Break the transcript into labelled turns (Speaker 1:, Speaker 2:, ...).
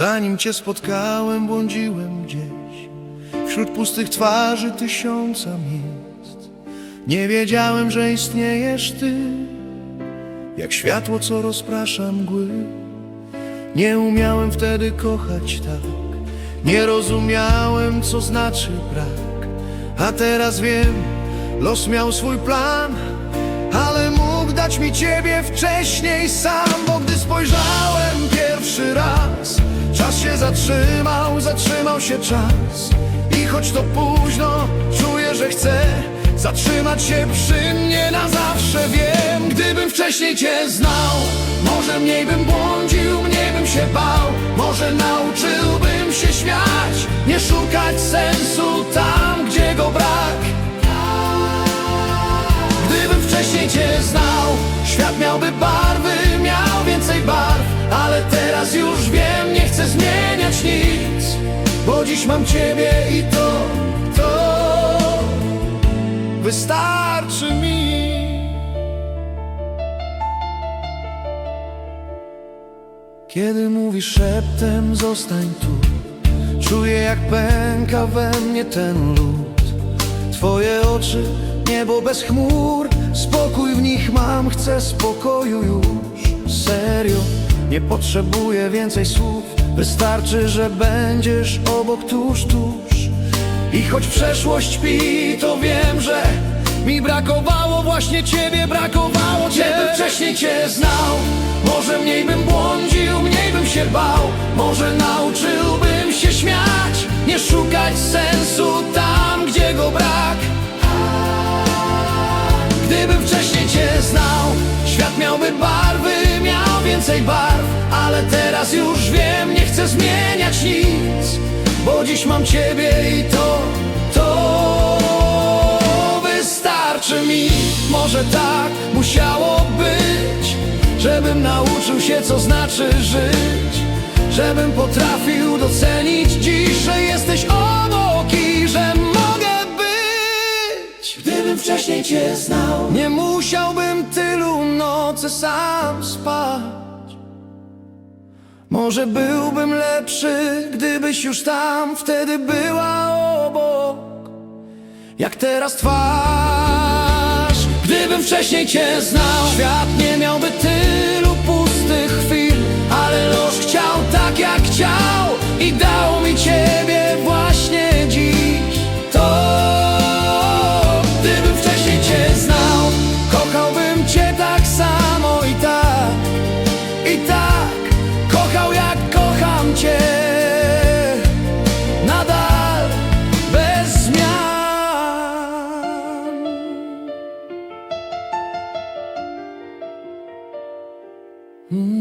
Speaker 1: Zanim cię spotkałem, błądziłem gdzieś. Wśród pustych twarzy tysiąca miejsc. Nie wiedziałem, że istniejesz ty. Jak światło, co rozprasza mgły. Nie umiałem wtedy kochać tak. Nie rozumiałem, co znaczy brak. A teraz wiem, los miał swój plan. Ale mógł dać mi ciebie wcześniej sam Bo gdy spojrzałem Czas się zatrzymał, zatrzymał się czas. I choć to późno, czuję, że chcę Zatrzymać się przy mnie na zawsze. Wiem, gdybym wcześniej cię znał Może mniej bym błądził, mniej bym się bał. Może nauczyłbym się śmiać Nie szukać sensu tam, gdzie go brak. Gdybym wcześniej cię znał Świat miałby barwy, miał więcej barw. Ale teraz już wiem, nic Bo dziś mam ciebie i to, to Wystarczy mi. Kiedy mówisz szeptem, zostań tu. Czuję jak pęka we mnie ten lód. Twoje oczy, niebo bez chmur. Spokój w nich mam, chcę spokoju już. Serio, nie potrzebuję więcej słów Wystarczy, że będziesz obok tuż, tuż. I choć przeszłość pi, to wiem, że Mi brakowało właśnie ciebie, brakowało. Cię Gdybym wcześniej cię znał. Może mniej bym błądził, mniej bym się bał. Może nauczyłbym się śmiać Nie szukać sensu tam, gdzie go brak. Gdybym wcześniej cię znał Świat miałby barwy, miał więcej barw. Ale teraz już chcę zmieniać nic Bo dziś mam ciebie i to, to wystarczy mi. Może tak musiało być Żebym nauczył się co znaczy żyć Żebym potrafił docenić dziś, że jesteś obok i że mogę być. Gdybym wcześniej cię znał Nie musiałbym tylu nocy sam spać Może byłbym lepszy, gdybyś już tam wtedy była obok. Jak teraz twarz Gdybym wcześniej cię znał. Świat nie Mm.